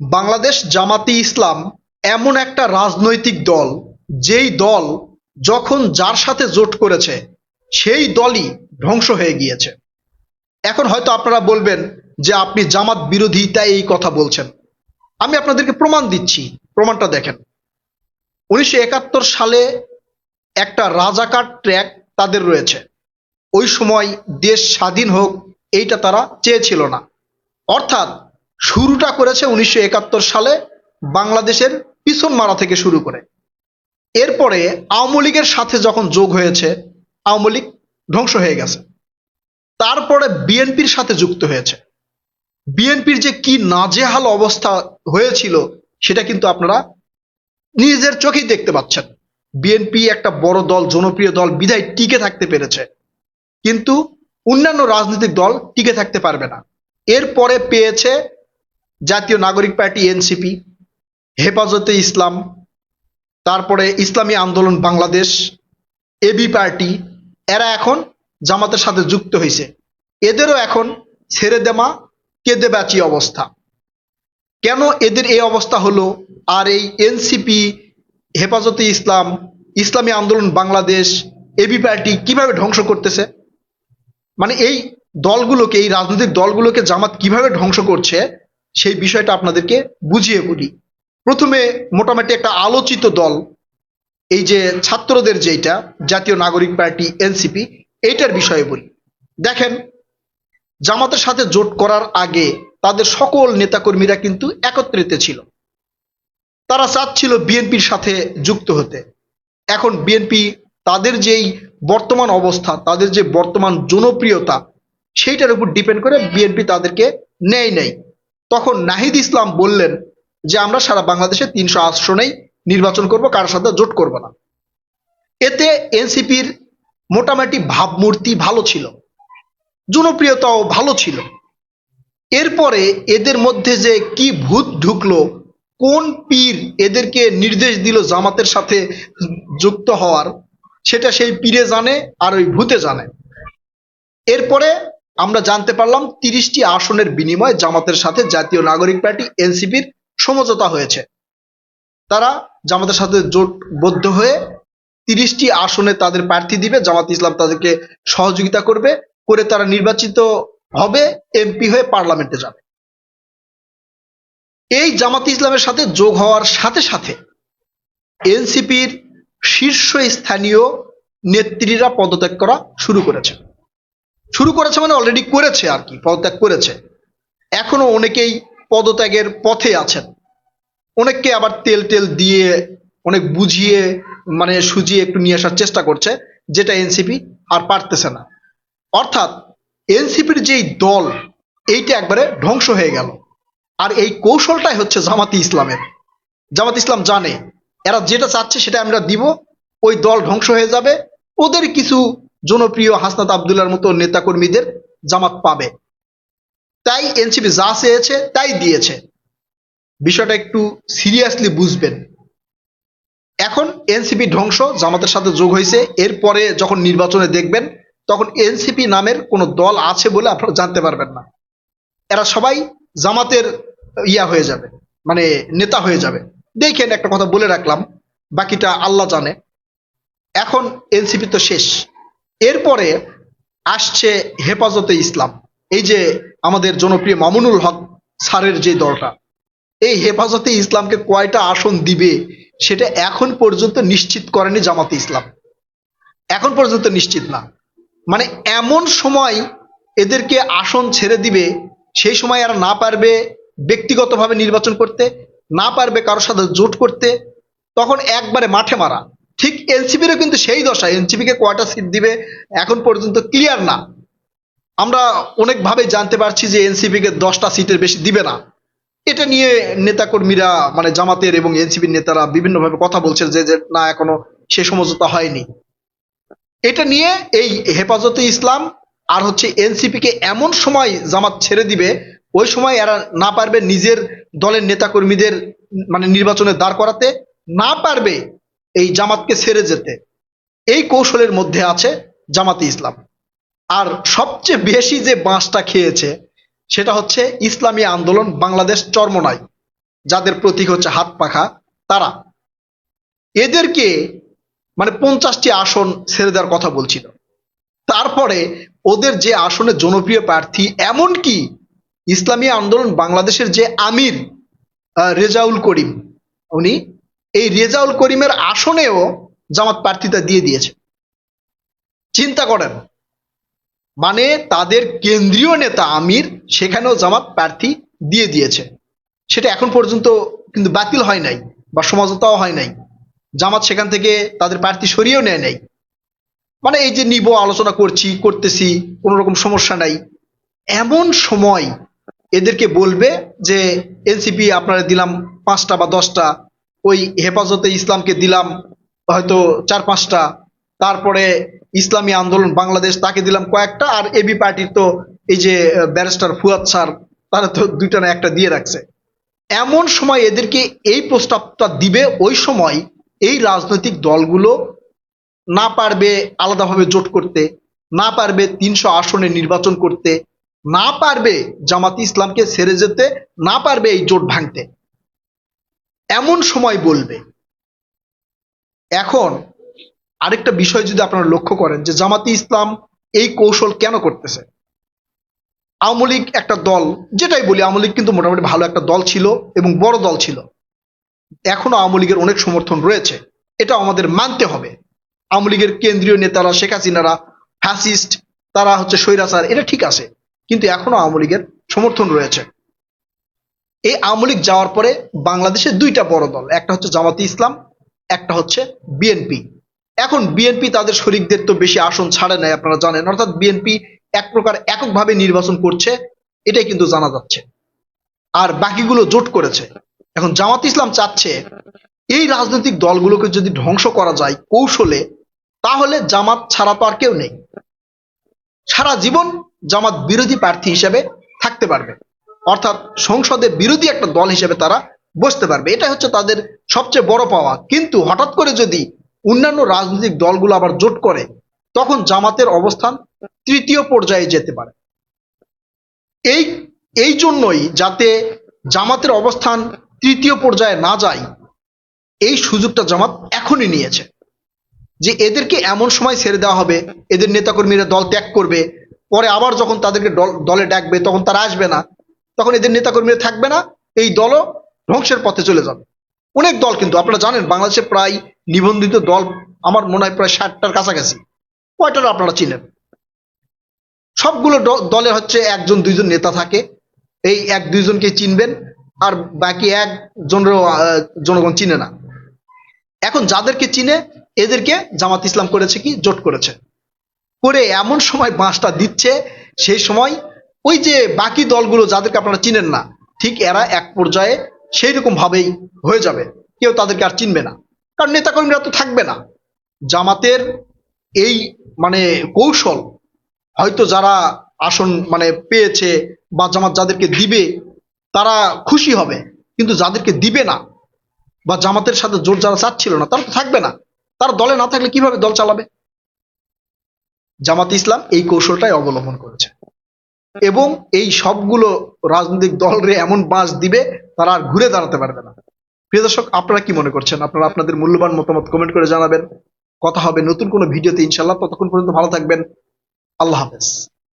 বাংলাদেশ জামাতি ইসলাম এমন একটা রাজনৈতিক দল, যেই দল যখন যার সাথে জোট করেছে, সেই দলই ধ্বংস হয়ে গিয়েছে। এখন হয়তো আপনারা বলবেন যে আপনি জামাত বিরোধী, তাই এই কথা বলছেন। আমি আপনাদেরকে প্রমাণ দিচ্ছি, প্রমাণটা দেখেন। উনিশশো একাত্তর সালে একটা রাজাকার ট্র্যাক তাদের রয়েছে। ওই সময় দেশ স্বাধীন হোক, এইটা তারা চেয়েছিল না। অর্থাৎ শুরুটা করেছে উনিশশো একাত্তর সালে বাংলাদেশের পিছন মারা থেকে শুরু করে। এরপরে আওয়ামী লীগের সাথে যখন যোগ হয়েছে, আওয়ামী লীগ ধ্বংস হয়ে গেছে। তারপরে বিএনপির সাথে যুক্ত হয়েছে। বিএনপির যে কি নাজেহাল অবস্থা হয়েছিল, সেটা কিন্তু আপনারা নিজের চোখেই দেখতে পাচ্ছেন। বিএনপি একটা বড় দল, জনপ্রিয় দল, বিধায় টিকে থাকতে পেরেছে। কিন্তু অন্যান্য রাজনৈতিক দল টিকে থাকতে পারবে না। এরপরে পেয়েছে জাতীয় নাগরিক পার্টি, এনসিপি, হেফাজতে ইসলাম, তারপরে ইসলামী আন্দোলন, বাংলাদেশ এবি পার্টি, এরা এখন জামাতের সাথে যুক্ত হয়েছে এদেরও এখন ছেড়ে দেমা কেঁদে বাঁচি অবস্থা? কেন এদের এই অবস্থা হলো? আর এই এনসিপি, হেফাজতে ইসলাম, ইসলামী আন্দোলন, বাংলাদেশ এবি পার্টি কীভাবে ধ্বংস করতেছে? মানে এই দলগুলোকে, এই রাজনৈতিক দলগুলোকে জামাত কীভাবে ধ্বংস করছে? সেই বিষয়টা আপনাদেরকে বুঝিয়ে বলি। প্রথমে মোটামুটি একটা আলোচিত দল, এই যে ছাত্রদের যেটা জাতীয় নাগরিক পার্টি, এনসিপি, এইটার বিষয়ে বলি। দেখেন, জামাতের সাথে জোট করার আগে তাদের সকল নেতাকর্মীরা কিন্তু একত্রিত ছিল। তারা চাচ্ছিল বিএনপির সাথে যুক্ত হতে। এখন বিএনপি তাদের যেই বর্তমান অবস্থা, তাদের যে বর্তমান জনপ্রিয়তা, সেইটার উপর ডিপেন্ড করে বিএনপি তাদেরকে নেয় নেই। তখন নাহিদ ইসলাম বললেন যে, আমরা সারা বাংলাদেশে তিনশো আসনেই নির্বাচন করব কারোর সাথে জোট করব না। এতে এনসিপির মোটামুটি ভাবমূর্তি ভালো ছিল, জনপ্রিয়তাও ভালো ছিল। এরপরে এদের মধ্যে যে কি ভূত ঢুকলো, কোন পীর এদেরকে নির্দেশ দিল জামাতের সাথে যুক্ত হওয়ার, সেটা সেই পীরে জানে আর ওই ভূতে জানে। এরপরে আমরা জানতে পারলাম তিরিশটি আসনের বিনিময়ে জামাতের সাথে জাতীয় নাগরিক পার্টি, এনসিপির সমঝোতা হয়েছে। তারা জামাতের সাথে জোটবদ্ধ হয়ে তিরিশটি আসনে তাদের প্রার্থী দিবে, জামাত ইসলাম তাদেরকে সহযোগিতা করবে, করে তারা নির্বাচিত হবে, এমপি হয়ে পার্লামেন্টে যাবে। এই জামাত ইসলামের সাথে যোগ হওয়ার সাথে সাথে এনসিপির শীর্ষ স্থানীয় নেত্রীরা পদত্যাগ করা শুরু করেছে। শুরু করেছে মানে অলরেডি করেছে আর কি, পদত্যাগ করেছে। এখনও অনেকেই পদত্যাগের পথে আছেন। অনেককে আবার তেল টেল দিয়ে, অনেক বুঝিয়ে মানে সুজিয়ে একটু নিয়ে আসার চেষ্টা করছে, যেটা এনসিপি আর পারতেছে না। অর্থাৎ এনসিপির যেই দল, এইটা একবারে ধ্বংস হয়ে গেল। আর এই কৌশলটাই হচ্ছে জামাতি ইসলামের। জামাত ইসলাম জানে, এরা যেটা চাচ্ছে সেটা আমরা দিব, ওই দল ধ্বংস হয়ে যাবে। ওদের কিছু জনপ্রিয় হাসনাত আবদুল্লার মতো নেতাকর্মীদের জামাত পাবে। তাই এনসিপি যা চেয়েছে তাই দিয়েছে। বিষয়টা একটু সিরিয়াসলি বুঝবেন। এখন এনসিপি ধ্বংস, জামাতের সাথে যোগ হয়েছে। এরপরে যখন নির্বাচনে দেখবেন, তখন এনসিপি নামের কোনো দল আছে বলে আপনারা জানতে পারবেন না। এরা সবাই জামাতের ইয়া হয়ে যাবে মানে নেতা হয়ে যাবে। দেখেন একটা কথা বলে রাখলাম, বাকিটা আল্লাহ জানে। এখন এনসিপি তো শেষ। এরপরে আসছে হেফাজতে ইসলাম। এই যে আমাদের জনপ্রিয় মামুনুল হক স্যারের যে দলটা, এই হেফাজতে ইসলামকে কয়টা আসন দিবে সেটা এখন পর্যন্ত নিশ্চিত করেনি জামাতে ইসলাম। এখন পর্যন্ত নিশ্চিত না। মানে এমন সময় এদেরকে আসন ছেড়ে দিবে, সেই সময় এরা না পারবে ব্যক্তিগতভাবে নির্বাচন করতে, না পারবে কারোর সাথে জোট করতে, তখন একবারে মাঠে মারা। ঠিক এনসিপিরও কিন্তু সেই দশা এনসিপিকে কয়টা সিট দিবে এখন পর্যন্ত ক্লিয়ার না। আমরা অনেকভাবে জানতে পারছি যে এনসিপিকে দশটা সিটের বেশি দিবে না। এটা নিয়ে নেতাকর্মীরা মানে জামাতের এবং এনসিপির নেতারা বিভিন্নভাবে কথা বলছেন যে যে না, এখনও সে সমঝোতা হয়নি। এটা নিয়ে এই হেফাজতে ইসলাম আর হচ্ছে এনসিপিকে এমন সময় জামাত ছেড়ে দিবে, ওই সময় এরা না পারবে নিজের দলের নেতাকর্মীদের মানে নির্বাচনে দাঁড় করাতে, না পারবে এই জামাতকে ছেড়ে যেতে। এই কৌশলের মধ্যে আছে জামাতে ইসলাম। আর সবচেয়ে বেশি যে বাঁশটা খেয়েছে, সেটা হচ্ছে ইসলামী আন্দোলন বাংলাদেশ চরমনাই যাদের প্রতীক হচ্ছে হাত পাখা তারা। এদেরকে মানে পঞ্চাশটি আসন ছেড়ে দেওয়ার কথা বলছিল। তারপরে ওদের যে আসনে জনপ্রিয় প্রার্থী, এমনকি ইসলামী আন্দোলন বাংলাদেশের যে আমির রেজাউল করিম, উনি এই রেজাউল করিমের আসনেও জামাত প্রার্থিতা দিয়ে দিয়েছে। চিন্তা করেন। মানে তাদের কেন্দ্রীয় নেতা আমির সেখানেও জামাত প্রার্থী দিয়ে দিয়েছে। সেটা এখন পর্যন্ত কিন্তু বাতিল হয় নাই বা সমঝোতাও হয় নাই। জামাত সেখান থেকে তাদের প্রার্থী সরিয়েও নেয় নাই। মানে এই যে নিব, আলোচনা করছি, করতেছি, কোনো রকম সমস্যা নাই। এমন সময় এদেরকে বলবে যে, এনসিপি আপনারা দিলাম পাঁচটা বা দশটা ওই হেফাজতে ইসলামকে দিলাম, হয়তো চার পাঁচটা। তারপরে ইসলামী আন্দোলন, বাংলাদেশ তাকে দিলাম কয়েকটা, আর এবি পার্টির তো এই যে ব্যারিস্টার ফুয়াদ স্যার, তারা তো দুইটা না একটা দিয়ে রাখছে। এমন সময় এদেরকে এই প্রস্তাবটা দিবে, ওই সময় এই রাজনৈতিক দলগুলো না পারবে আলাদাভাবে জোট করতে, না পারবে তিনশো আসনে নির্বাচন করতে, না পারবে জামাত ইসলামকে ছেড়ে যেতে, না পারবে এই জোট ভাঙতে। এমন সময় বলবে। এখন আরেকটা বিষয় যদি আপনারা লক্ষ্য করেন যে জামাতি ইসলাম এই কৌশল কেন করতেছে? আওয়ামী লীগ একটা দল, যেটাই বলি, আওয়ামী লীগ কিন্তু মোটামুটি ভালো একটা দল ছিল এবং বড় দল ছিল। এখনও আওয়ামী লীগের অনেক সমর্থন রয়েছে। এটা আমাদের মানতে হবে। আওয়ামী লীগের কেন্দ্রীয় নেতারা, শেখ হাসিনারা ফ্যাসিস্ট তারা হচ্ছে স্বৈরাচার, এটা ঠিক আছে। কিন্তু এখনও আওয়ামী লীগের সমর্থন রয়েছে। এই আওয়ামী লীগ যাওয়ার পরে বাংলাদেশে দুইটা বড় দল, একটা হচ্ছে জামাতি ইসলাম, একটা হচ্ছে বিএনপি। এখন বিএনপি তাদের শরিকদের তো বেশি আসন ছাড়ে নাই, আপনারা জানেন। অর্থাৎ বিএনপি এক প্রকার এককভাবে নির্বাচন করছে, এটাই কিন্তু জানা যাচ্ছে। আর বাকিগুলো জোট করেছে। এখন জামাত ইসলাম চাচ্ছে, এই রাজনৈতিক দলগুলোকে যদি ধ্বংস করা যায় কৌশলে, তাহলে জামাত ছাড়া তো আর কেউ নেই। সারা জীবন জামাত বিরোধী প্রার্থী হিসেবে থাকতে পারবে। অর্থাৎ সংসদে বিরোধী একটা দল হিসেবে তারা বসতে পারবে। এটা হচ্ছে তাদের সবচেয়ে বড় পাওয়া। কিন্তু হঠাৎ করে যদি অন্যান্য রাজনৈতিক দলগুলো আবার জোট করে, তখন জামাতের অবস্থান তৃতীয় পর্যায়ে যেতে পারে। এই এই জন্যই যাতে জামাতের অবস্থান তৃতীয় পর্যায়ে না যায়, এই সুযোগটা জামাত এখনই নিয়েছে। যে এদেরকে এমন সময় ছেড়ে দেওয়া হবে, এদের নেতাকর্মীরা দল ত্যাগ করবে, পরে আবার যখন তাদেরকে দল- দলে ডাকবে, তখন তারা আসবে না। তখন এদের নেতাকর্মীরা থাকবে না এই দলও ধ্বংসের পথে চলে যাবে। অনেক দল কিন্তু আপনারা জানেন বাংলাদেশে প্রায় নিবন্ধিত দল আমার মনে হয় প্রায় ষাটটার কাছাকাছি। কয়টার আপনারা চিনেন? সবগুলো দলে হচ্ছে একজন দুইজন নেতা থাকে। এই এক দুইজনকে চিনবেন আর বাকি একজনেরও আহ, জনগণ চিনে না। এখন যাদেরকে চিনে এদেরকে জামাত ইসলাম করেছে কি? জোট করেছে। করে এমন সময় বাঁশটা দিচ্ছে সেই সময় ওই যে বাকি দলগুলো যাদেরকে আপনারা চিনেন না, ঠিক এরা এক পর্যায়ে সেই রকম ভাবেই হয়ে যাবে। কেউ তাদেরকে আর চিনবে না। কারণ নেতাকর্মীরা তো থাকবে না। জামাতের এই মানে কৌশল, হয়তো যারা আসন মানে পেয়েছে বা জামাত যাদেরকে দিবে, তারা খুশি হবে। কিন্তু যাদেরকে দিবে না বা জামাতের সাথে জোর যারা চাচ্ছিল না, তারা তো থাকবে না। তারা দলে না থাকলে কীভাবে দল চালাবে? জামাত ইসলাম এই কৌশলটাই অবলম্বন করেছে। এবং এই সবগুলো রাজনৈতিক দলরে এমন বাঁশ দিবে, তারা আর ঘুরে দাঁড়াতে পারবে না। প্রিয় দর্শক, আপনারা কি মনে করছেন? আপনারা আপনাদের মূল্যবান মতামত কমেন্ট করে জানাবেন। কথা হবে নতুন কোনো ভিডিওতে ইনশাল্লাহ ততক্ষণ পর্যন্ত ভালো থাকবেন। আল্লাহ হাফেজ।